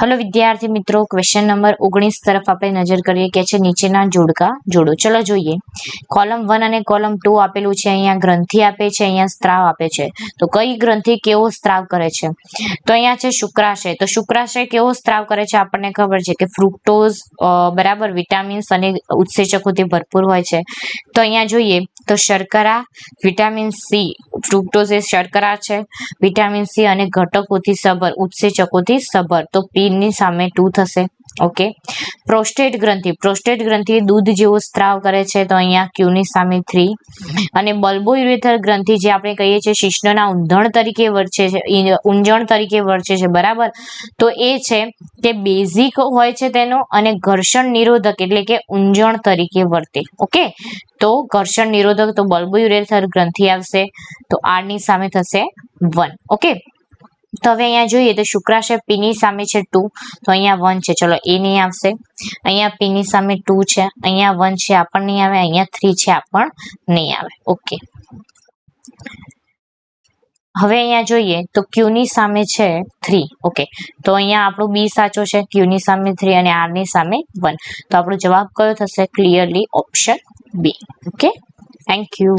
Hello, વિદ્યાર્થી મિત્રો question number ઓગણીસ તરફ આપણે નજર કરીએ કે છે નીચેના જોડકા, જોડો. ચલો જોઈએ. કોલમ વન અને કોલમ ટુ આપેલું છે, અહીંયા ગ્રંથિ આપે છે, અહીંયા સ્ત્રાવ આપે છે. તો કઈ ગ્રંથિ કેવો સ્ત્રાવ કરે છે? તો અહીંયા છે શુક્રાશય. તો શુક્રાશય કેવો સ્ત્રાવ કરે છે આપણને ખબર છે કે ફ્રુક્ટોઝ બરાબર વિટામિન્સ અને ઉત્સેચકોથી ભરપૂર હોય છે. તો અહીંયા જોઈએ, તો શર્કરા વિટામિન સી ફ્રુક્ટોઝ એ શર્કરા છે. વિટામિન સી અને ઘટકોથી સભર ઉત્સેચકોથી સભર તો પીનની સામે ટુ થશે. ઓકે પ્રોસ્ટેટ ગ્રંથિ. પ્રોસ્ટેટ ગ્રંથિ દૂધ જેવો સ્ત્રાવ કરે છે તો અહીંયા ક્યુની સામે થ્રી અને બલ્બો યુરેથર ગ્રંથિ જે આપણે કહીએ છીએ શિશ્નના ઊંધણ તરીકે વર્ચે છે ઊંજણ તરીકે વર્ચે છે, બરાબર? તો એ છે કે બેઝિક હોય છે તેનો અને ઘર્ષણ નિરોધક એટલે કે ઊંજણ તરીકે વર્તે. ઓકે તો ઘર્ષણ નિરોધક તો બલ્બો યુરેથર ગ્રંથિ આવશે તો આરની સામે થશે વન ઓકે તો હવે અહીંયા જોઈએ તો શુક્રાશય પી ની સામે છે ટુ. તો અહીંયા વન છે. ચલો, એ નહીં આવશે. અહીંયા પી ની સામે ટુ છે. અહીંયા વન છે, આ પણ નહીં આવે. અહીંયા થ્રી છે, આ પણ નહીં આવે. ઓકે. હવે અહીંયા જોઈએ તો ક્યુ ની સામે છે થ્રી. ઓકે. તો અહીંયા આપણું બી સાચો છે, ક્યુ ની સામે થ્રી અને આરની સામે વન. તો આપણો જવાબ કયો થશે? Clearly option B okay? Thank you